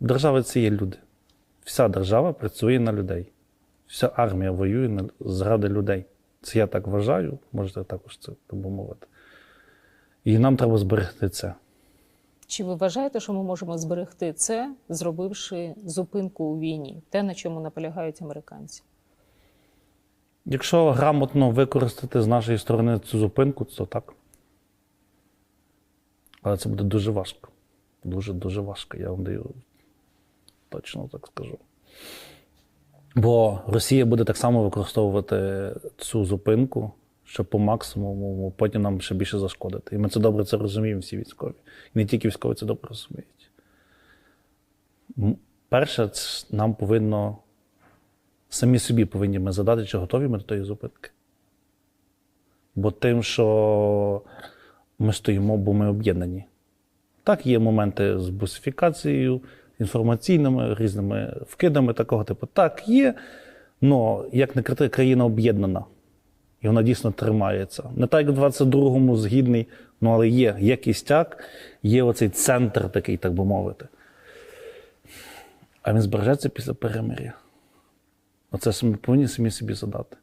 Держава це є люди. Вся держава працює на людей. Вся армія воює на, заради людей. Це я так вважаю, можете також це так. І нам треба зберегти це. Чи ви вважаєте, що ми можемо зберегти це, зробивши зупинку у війні, те, на чому наполягають американці? Якщо грамотно використати з нашої сторони цю зупинку, то так. Але це буде дуже важко. Дуже-дуже важко, я вам даю точно так скажу. Бо Росія буде так само використовувати цю зупинку, щоб по максимуму потім нам ще більше зашкодити. І ми це добре це розуміємо, всі військові. І не тільки військові це добре розуміють. Перше, нам повинно самі собі повинні ми задати, чи готові ми до тої зупинки. Бо тим, що ми стоїмо, бо ми об'єднані. Так, є моменти з бусифікацією, інформаційними, різними вкидами такого типу. Так, є. але як не крити, країна об'єднана. І вона дійсно тримається. Не так, як в 22-му згідний, ну але є, є кістяк, є оцей центр такий, так би мовити. А він збережеться після перемир'я. Оце ми повинні самі собі задати.